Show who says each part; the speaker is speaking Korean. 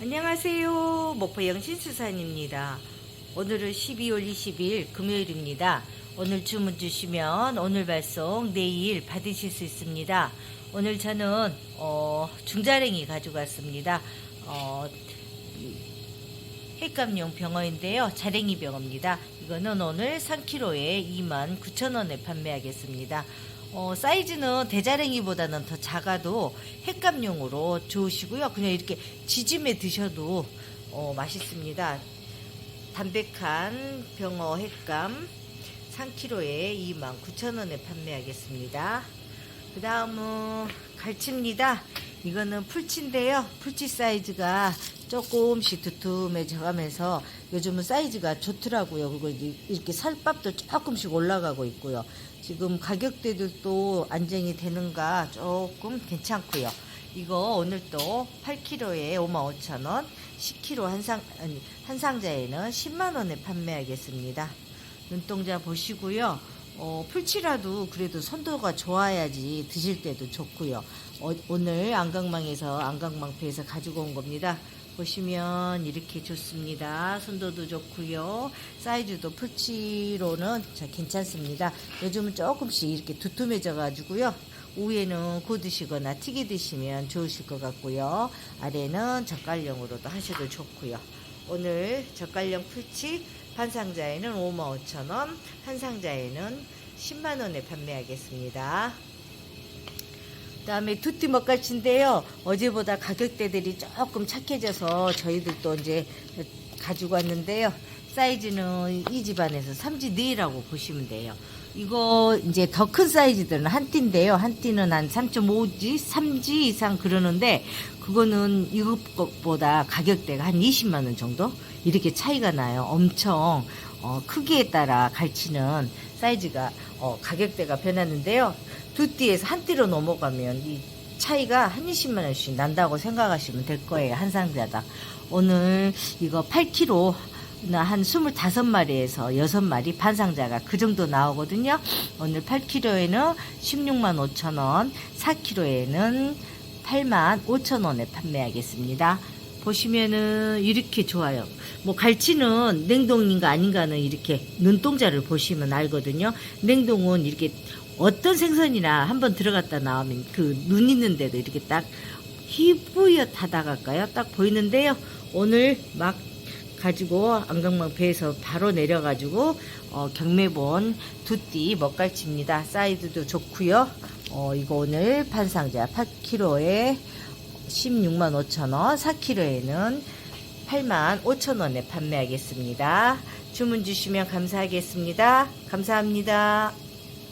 Speaker 1: 안녕하세요. 목포 영신수산입니다. 오늘은 12월 20일 금요일입니다. 오늘 주문 주시면 오늘 발송 내일 받으실 수 있습니다. 오늘 저는 어, 중자랭이 가지고 왔습니다. 어, 횟감용 병어인데요. 자랭이 병어입니다. 이거는 오늘 3kg에 29,000원에 판매하겠습니다. 어, 사이즈는 대자랭이보다는 더 작아도 횟감용으로 좋으시고요. 그냥 이렇게 지짐해 드셔도 어, 맛있습니다. 담백한 병어 횟감 3kg에 29,000원에 판매하겠습니다. 그 다음은 갈치입니다. 이거는 풀치인데요. 풀치 사이즈가 조금씩 두툼해져 가면서 요즘은 사이즈가 좋더라고요. 그리고 이렇게 살밥도 조금씩 올라가고 있고요. 지금 가격대도 안정이 되는가 조금 괜찮고요. 이거 오늘 또 8kg에 55,000원, 10kg 한 상, 아니, 한 상자에는 10만원에 판매하겠습니다. 눈동자 보시고요. 어, 풀치라도 그래도 선도가 좋아야지 드실 때도 좋고요. 어, 오늘 안강망에서 안강망패에서 가지고 온 겁니다. 보시면 이렇게 좋습니다. 선도도 좋고요. 사이즈도 풀치로는 자, 괜찮습니다. 요즘은 조금씩 이렇게 두툼해져 가지고요. 위에는 구드시거나 튀겨 드시면 좋으실 것 같고요. 아래는 젓갈용으로도 하셔도 좋고요. 오늘 젓갈용 풀치 한 상자에는 55,000원, 한 상자에는 10만원에 판매하겠습니다. 그다음에 두띠 먹갈치인데요. 어제보다 가격대들이 조금 착해져서 저희들도 이제 가지고 왔는데요. 사이즈는 이 집안에서 3지 네라고 보시면 돼요. 이거 이제 더 큰 사이즈들은 한 띠인데요. 한 띠는 한 3.5지, 3지 이상 그러는데 그거는 이것보다 가격대가 한 20만 원 정도 이렇게 차이가 나요. 엄청 어, 크기에 따라 갈치는 사이즈가 어, 가격대가 변하는데요. 두 띠에서 한 띠로 넘어가면 이 차이가 한 20만 원씩 난다고 생각하시면 될 거예요. 한 상자당. 오늘 이거 8kg 한 25마리에서 6마리 반상자가 그 정도 나오거든요. 오늘 8kg에는 16만 5천 원, 4kg에는 8만 5천 원에 판매하겠습니다. 보시면은 이렇게 좋아요. 뭐 갈치는 냉동인가 아닌가는 이렇게 눈동자를 보시면 알거든요. 냉동은 이렇게 어떤 생선이나 한번 들어갔다 나오면 그 눈 있는데도 이렇게 딱 희뿌옇하다갈까요? 딱 보이는데요. 오늘 막 가지고 안강망 배에서 바로 내려가지고 어, 경매본 두띠 먹갈치입니다. 사이즈도 좋고요. 어, 이거 오늘 판상자 8kg에 16만 5천원, 4kg에는 8만 5천원에 판매하겠습니다. 주문 주시면 감사하겠습니다. 감사합니다.